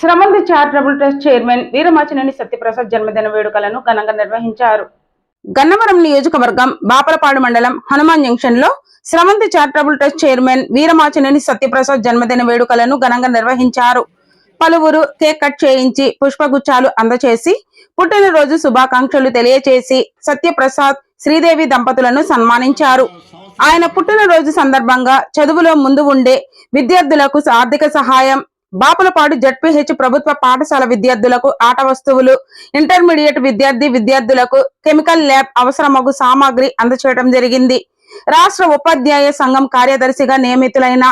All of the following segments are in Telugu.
Shramanthi charitable trust chairman Veeramachineni Satyaprasad జన్మదిన వేడుకలను ఘనంగా నిర్వహించారు. గన్నవరం నియోజకవర్గం బాపలపాడు మండలం హనుమాన్ జంక్షన్లో Shramanthi charitable trust chairman Veeramachineni Satyaprasad జన్మదిన వేడుకలను ఘనంగా నిర్వహించారు. పలువురు కేక్ కట్ చేయించి పుష్పగుచ్చాలు అందచేసి పుట్టినరోజు శుభాకాంక్షలు తెలియచేసి సత్యప్రసాద్ శ్రీదేవి దంపతులను సన్మానించారు. ఆయన పుట్టినరోజు సందర్భంగా చదువులో ముందు ఉండే విద్యార్థులకు ఆర్థిక సహాయం బాపులపాడు జడ్పీహెచ్ ప్రభుత్వ పాఠశాల విద్యార్థులకు ఆట వస్తువులు ఇంటర్మీడియట్ విద్యార్థి విద్యార్థులకు కెమికల్ ల్యాబ్ అవసరమగు సామాగ్రి అందచేయడం జరిగింది. రాష్ట్ర ఉపాధ్యాయ సంఘం కార్యదర్శిగా నియమితులైన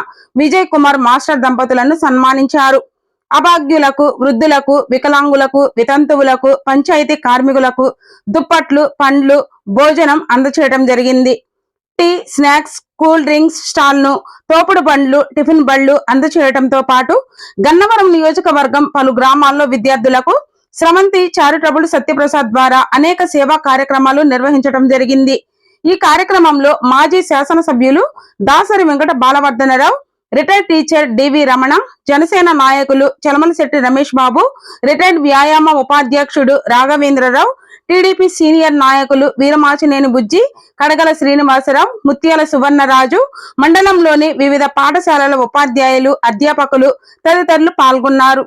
విజయ్ కుమార్ మాస్టర్ దంపతులను సన్మానించారు. అభాగ్యులకు వృద్ధులకు వికలాంగులకు వితంతువులకు పంచాయతీ కార్మికులకు దుప్పట్లు పండ్లు భోజనం అందచేయడం జరిగింది. టీ స్నాక్స్ కూల్ డ్రింక్స్ స్టాల్ను తోపుడు బండ్లు టిఫిన్ బండ్లు అందచేయడంతో పాటు గన్నవరం నియోజకవర్గం పలు గ్రామాల్లో విద్యార్థులకు స్రవంతి చారిటబుల్ సత్యప్రసాద్ ద్వారా అనేక సేవా కార్యక్రమాలు నిర్వహించడం జరిగింది. ఈ కార్యక్రమంలో మాజీ శాసనసభ్యులు Dasari Venkata Balavardhanarao retired teacher DV Ramana Janasena నాయకులు చలమలశెట్టి రమేష్ బాబు రిటైర్డ్ వ్యాయామ ఉపాధ్యక్షుడు రాఘవేంద్రరావు టీడీపీ సీనియర్ నాయకులు వీరమాచినేని బుజ్జి కడగల శ్రీనివాసరావు ముత్యాల సువర్ణరాజు మండలంలోని వివిధ పాఠశాలల ఉపాధ్యాయులు అధ్యాపకులు తదితరులు పాల్గొన్నారు.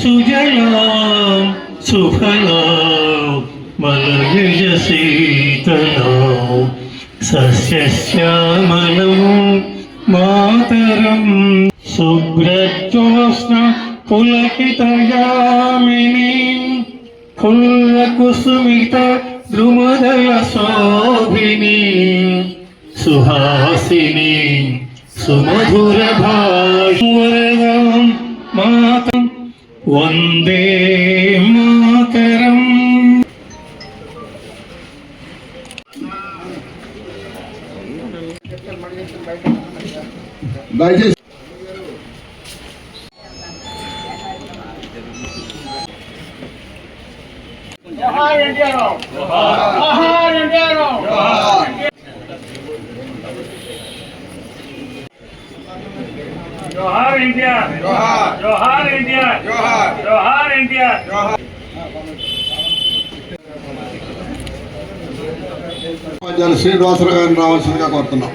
సుజలా సుఫలా. మలయజ శీతలాం సస్యశ్యామలం మాతరం. శుభ్రజ్యోత్స్న పులకితయామిని. కుసుమిత ద్రుమదల శోభిని. సుహాసిని సుమధుర భాషవరదం మాతం వందే మాతరం. దయచేసి జోహార్ ఇండియా. జోహార్ ఇండియా. జోహార్ ఇండియా. శ్రీనివాసరావు గారిని రావాల్సిందిగా కోరుతున్నాం.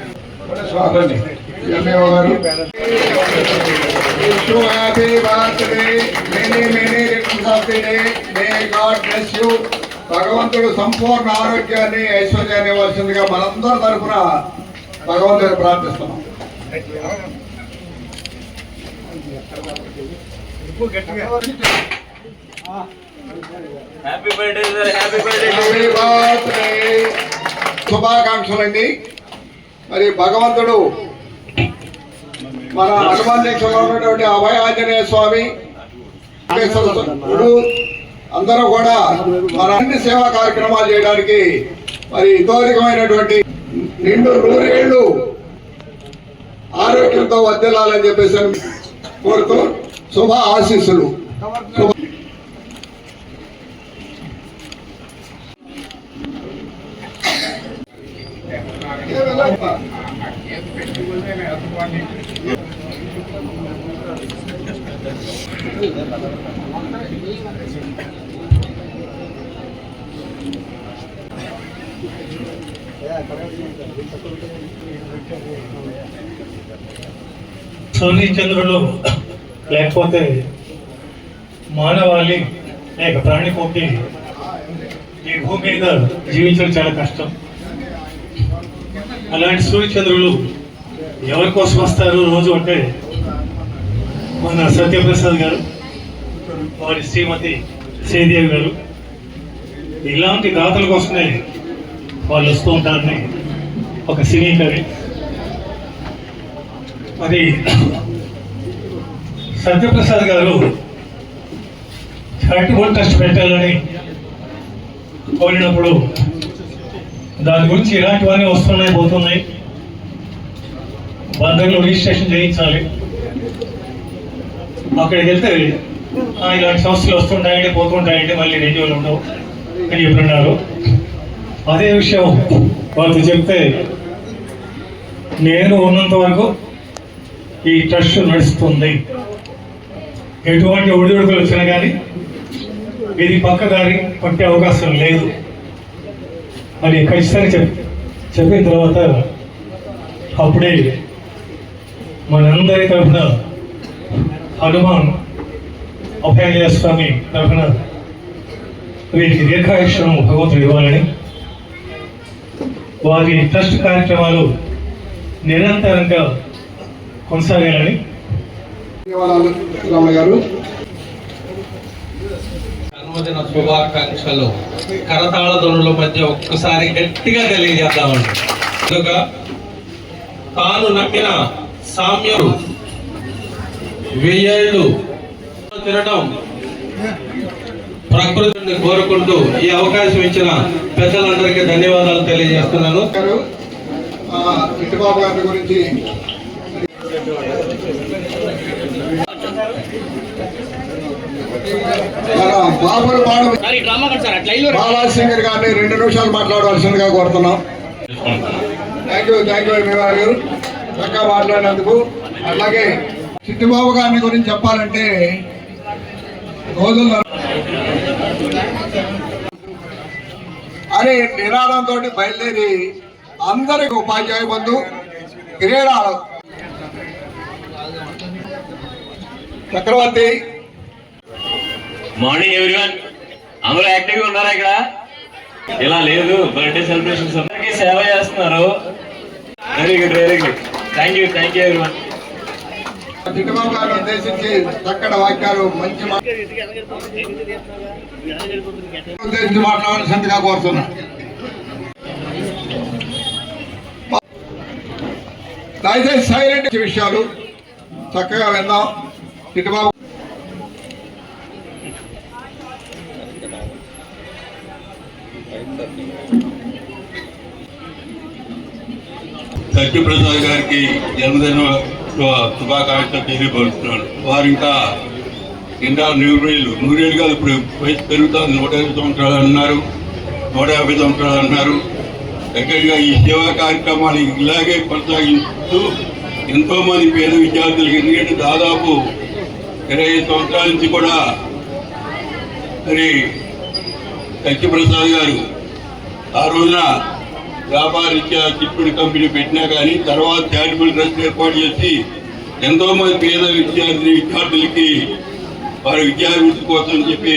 ఎంఏఓ గారు. May God bless you. భగవంతుడు సంపూర్ణ ఆరోగ్యాన్ని ఐశ్వర్యాన్ని ఇవ్వాల్సిందిగా మనందరి తరఫున భగవంతుని ప్రార్థిస్తున్నాం. Happy birthday sir happy birthday happy birthday శుభాకాంక్షలండి. మరి భగవంతుడు మన హనుమాన్ ఉన్నటువంటి అభయ ఆంజనేయ స్వామి అందరూ కూడా మన అన్ని సేవా కార్యక్రమాలు చేయడానికి మరి ఇతోధికమైనటువంటి నిండు నూరేళ్ళు ఆరోగ్యంతో వర్దిల్లాలని చెప్పేసి కోరుతూ శుభ ఆశీస్సులు. శుభ సూర్య చంద్రులు లేకపోతే మానవాళి లేక ప్రాణికోటి ఈ భూమి మీద జీవించడం చాలా కష్టం. అలాంటి సూర్యచంద్రులు ఎవరి కోసం వస్తారు రోజు అంటే మన సత్యప్రసాద్ గారు వారి శ్రీమతి శ్రీదేవి గారు ఇలాంటి దాతల కోసమే వాళ్ళు వస్తూ ఉంటారని ఒక సినీ కవి. మరి సత్యప్రసాద్ గారు ఫ్యాక్టబుల్ టెస్ట్ పెట్టాలని కోరినప్పుడు దాని గురించి ఇలాంటివన్నీ వస్తున్నాయి పోతున్నాయి. బంధంలో రిజిస్ట్రేషన్ చేయించాలి. అక్కడికి వెళ్తే "ఆ, ఇలాంటి సమస్యలు వస్తుంటాయండి పోతుంటాయండి మళ్ళీ రెన్యూలు ఉండవు అని చెప్తున్నారు అదే విషయం వాళ్ళతో చెప్తే నేను ఉన్నంత వరకు ఈ ట్రస్ట్ నడుస్తుంది. ఎటువంటి ఒడిదుడుకులు వచ్చినా కానీ ఇది పక్కదారి పట్టే అవకాశం లేదు. అని ఖచ్చితంగా చెప్ చెప్పిన తర్వాత అప్పుడే మనందరి తరఫున హనుమాన్ అభయాంజనేయ స్వామి తరఫున వీరికి దీర్ఘాయుష్యం భగవంతుడు ఇవ్వాలని వారి ట్రస్ట్ కార్యక్రమాలు నిరంతరంగా కొనసాగాలని గారు జన్మదిన శుభాకాంక్షలు. కరతాళ ధ్వనుల మధ్య ఒక్కసారి గట్టిగా తెలియజేద్దామండి. తాను నమ్మిన సామ్యం వెయ్యేళ్ళు తినడం ప్రకృతిని కోరుకుంటూ ఈ అవకాశం ఇచ్చిన పెద్దలందరికీ ధన్యవాదాలు తెలియజేస్తున్నాను. చిట్టిబాబు గారి గురించి బాలాసింగర్ గారిని రెండు నిమిషాలు మాట్లాడవలసిందిగా కోరుతున్నాం. థ్యాంక్ యూ థ్యాంక్ యూ గారు. చక్కగా మాట్లాడినందుకు. అలాగే చిట్టిబాబు గారిని గురించి చెప్పాలంటే రోజుల్లో అనే నినాదంతో బయలుదేరి అందరికి ఉపాధ్యాయ బంధు క్రీడాలు. చక్రవర్తి. మార్నింగ్ ఎవ్రీవన్ అందరూ యాక్టివ్గా ఉన్నారా ఇక్కడ? ఇలా లేదు బర్త్డే సెలబ్రేషన్స్ అందరికీ సేవ చేస్తున్నారు. Very good very good thank you thank you everyone Chittubabu గారిని ఉద్దేశించి చక్కటి వాక్యాలు మంచి ఉద్దేశించి మాట్లాడాలని సంతగా కోరుతున్నా. దయచేసి సైలెంట్ విషయాలు చక్కగా విందాం. చిట్టుబాబు సత్యప్రసాద్ గారికి జన్మదిన శుభాకాంక్షలు తెలియపరుస్తున్నాను. వారు ఇంకా ఇంకా నూరేళ్ళు నూరేళ్ళు కాదు ఇప్పుడు వయసు పెరుగుతుంది. నూట యాభై సంవత్సరాలు అన్నారు. నూట యాభై సంవత్సరాలు అన్నారు. దగ్గరగా ఈ సేవా కార్యక్రమాలు ఇలాగే కొనసాగిస్తూ ఎంతోమంది పేద విద్యార్థులకి ఎందుకంటే దాదాపు ఇరవై ఐదు సంవత్సరాల నుంచి కూడా మరి సత్యప్రసాద్ గారు ఆ రోజున వ్యాపారీత్యా చిట్టుడి కంపెనీ పెట్టినా కానీ తర్వాత చారిటబుల్ ట్రస్ట్ ఏర్పాటు చేసి ఎంతో మంది పేద విద్యార్థి విద్యార్థులకి వారి విద్యాభివృద్ధి కోసం చెప్పి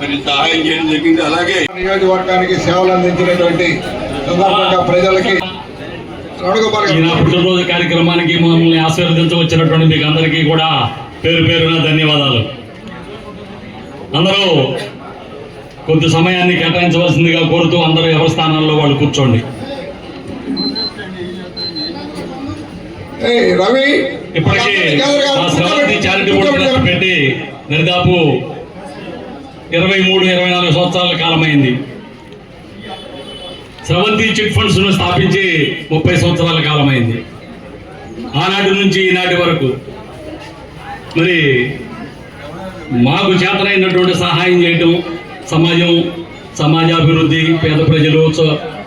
మరి సహాయం చేయడం జరిగింది. అలాగే నియోజకవర్గానికి సేవలు అందించినటువంటి సందర్భంగా ప్రజలకి ఈ అడుగుపరగ నా పుట్టినరోజు కార్యక్రమానికి మమ్మల్ని ఆశీర్వదించవచ్చినటువంటి మీకు అందరికీ కూడా పేరు పేరున ధన్యవాదాలు. అందరూ కొద్ది సమయాన్ని కేటాయించవలసిందిగా కోరుతూ అందరూ ఎవరి స్థానాల్లో వాళ్ళు కూర్చోండి. రవి! ఇప్పటికీ శ్రవంతి చారిటబుల్ పెట్టి దరిదాపు ఇరవై మూడు ఇరవై నాలుగు సంవత్సరాల కాలమైంది. స్రవంతి చిట్ ఫండ్స్ను స్థాపించి ముప్పై సంవత్సరాల కాలమైంది. ఆనాటి నుంచి ఈనాటి వరకు. మరి మాకు చేతనైనటువంటి సహాయం చేయటం సమాజం సమాజాభివృద్ధి పేద ప్రజలు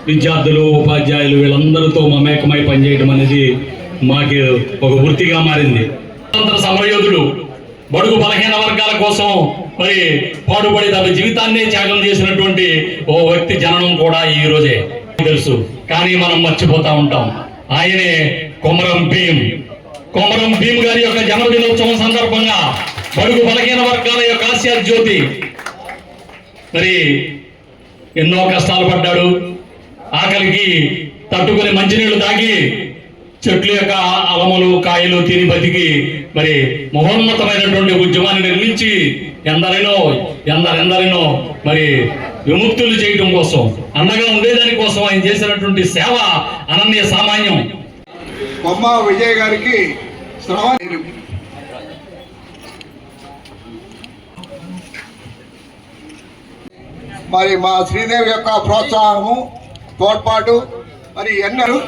విద్యార్థులు ఉపాధ్యాయులు వీళ్ళందరితో మమేకమై పనిచేయడం అనేది మాకు ఒక వృత్తిగా మారింది. స్వతంత్ర సమరయోధుడు బడుగు బలహీన వర్గాల కోసం మరి పాటుపడి తన జీవితాన్నే త్యాగం చేసినటువంటి ఓ వ్యక్తి జననం కూడా ఈ రోజే. తెలుసు. కానీ మనం మర్చిపోతా ఉంటాం. ఆయనే కొమరం భీం కొమరం భీం గారి యొక్క జన్మదినోత్సవం సందర్భంగా బడుగు బలహీన వర్గాల యొక్క ఆశయ జ్యోతి మరి ఎన్నో కష్టాలు పడ్డాడు. ఆకలికి తట్టుకుని మంచినీళ్ళు తాగి చెట్ల యొక్క అలమలు కాయలు తిని బతికి మరి మహోన్నతమైనటువంటి ఉద్యమాన్ని నిర్మించి ఎందరినో ఎందరెందరినో మరి విముక్తులు చేయడం కోసం అండగా ఉండేదాని కోసం ఆయన చేసినటువంటి సేవ అనన్య సామాన్యం. బొమ్మ విజయ్ గారికి శ్రవణ మరి మా శ్రీదేవి యొక్క ప్రోత్సాహము తోడ్పాటు మరి ఎన్నరు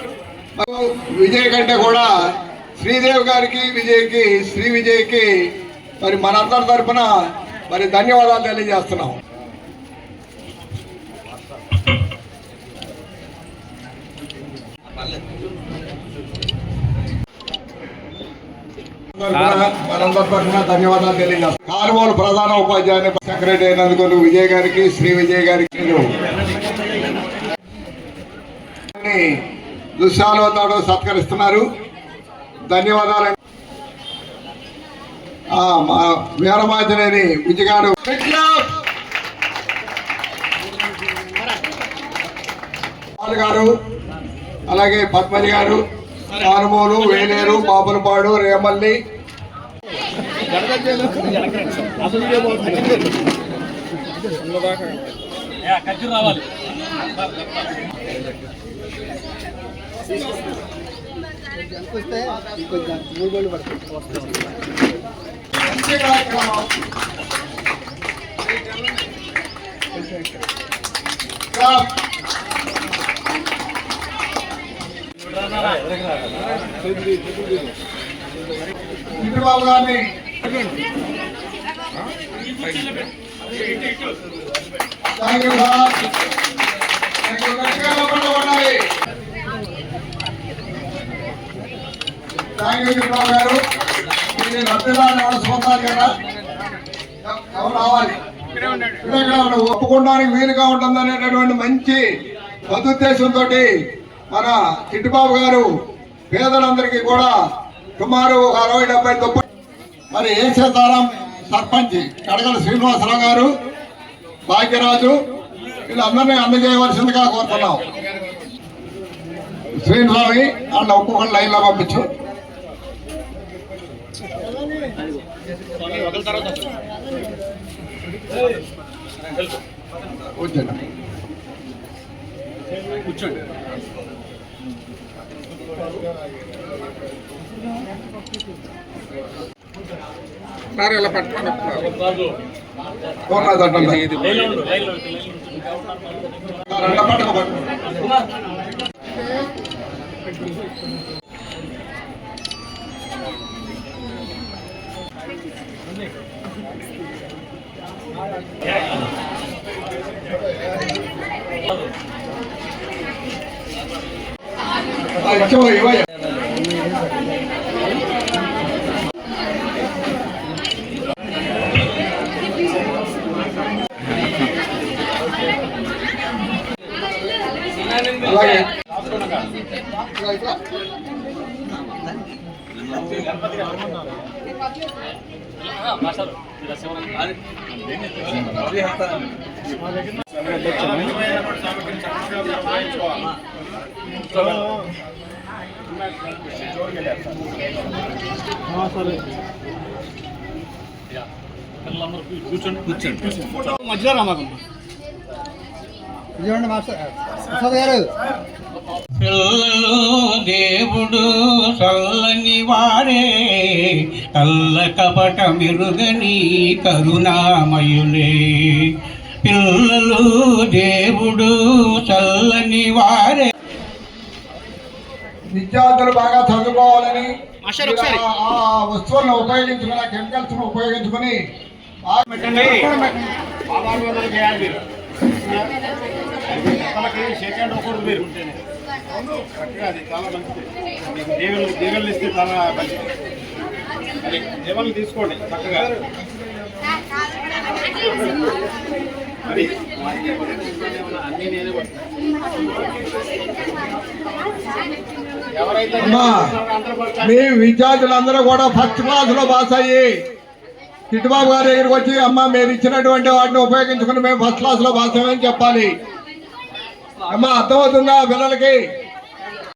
విజయ్ కంటే కూడా శ్రీదేవి గారికి విజయ్కి శ్రీ విజయ్కి మరి మనందరి తరఫున మరి ధన్యవాదాలు తెలియజేస్తున్నాం తరఫున మనందరి ధన్యవాదాలు తెలియజేస్తాను కాలువలు ప్రధాన ఉపాధ్యాయుని సెక్రటరీ అయినందుకు విజయ్ గారికి శ్రీ విజయ్ గారికి నేను సత్కరిస్తున్నారు. ధన్యవాదాలు. ఆ, వీరమాంజనేని గారు గారు అలాగే పద్మజి గారు కానుమూలు వేలేరు బాపులపాడు రేమల్లి మంచి కార్యక్రమం. క్లాప్. చంద్రబాబు గారిని థ్యాంక్ యూ సార్ థ్యాంక్ గారు ఎవరు కదా ఎవరు రావాలి ఒప్పుకోవడానికి వీలుగా ఉంటుంది అనేటటువంటి మంచి సదుద్దేశంతో మన చిట్టుబాబు గారు పేదలందరికీ కూడా సుమారు ఒక అరవై డెబ్బై దుప్ప మరి ఏ సీతారాం సర్పంచ్ కడగల శ్రీనివాసరావు గారు భాగ్యరాజు వీళ్ళందరినీ అందజేయవలసిందిగా కోరుతున్నాం. శ్రీనివామి అన్న ఒక్కొక్కరు లైన్లో పంపించు. కూర్చోండి కూర్చోండి. ఇలా పట్టుకోండి ఫోన్లో తట్టండి. సార్, ఇలా పట్టుకో, పట్టుకో. ఆ, ఇచ్చేవో, ఇవ్వయ్యా. అలాగే పిల్లలు దేవుడు చల్లని వారే కల్ల కపట మిరుగని కరుణామయులే. పిల్లలు దేవుడు చల్లని వారే. విద్యార్థులు బాగా చదువుకోవాలని ఆ- ఆ వస్తువులను ఉపయోగించుకుని ఆ కెమికల్స్ ఉపయోగించుకుని సెకండ్ ఒకరు మీరు. అది చాలా మంచిది. దేవుళ్ళు దేవుళ్ళు ఇస్తే చాలా మంచిది. అది దేవుళ్ళు తీసుకోండి చక్కగా. అది ఎవరైతే అమ్మా మీ విద్యార్థులందరూ కూడా ఫస్ట్ క్లాస్లో పాస్ అయ్యి చిట్టుబాబు గారి దగ్గరికి వచ్చి అమ్మ మీరు ఇచ్చినటువంటి వాటిని ఉపయోగించుకుని మేము ఫస్ట్ క్లాస్లో పాస్ అయ్యామని చెప్పాలి. అమ్మా అర్థమవుతుందా పిల్లలకి?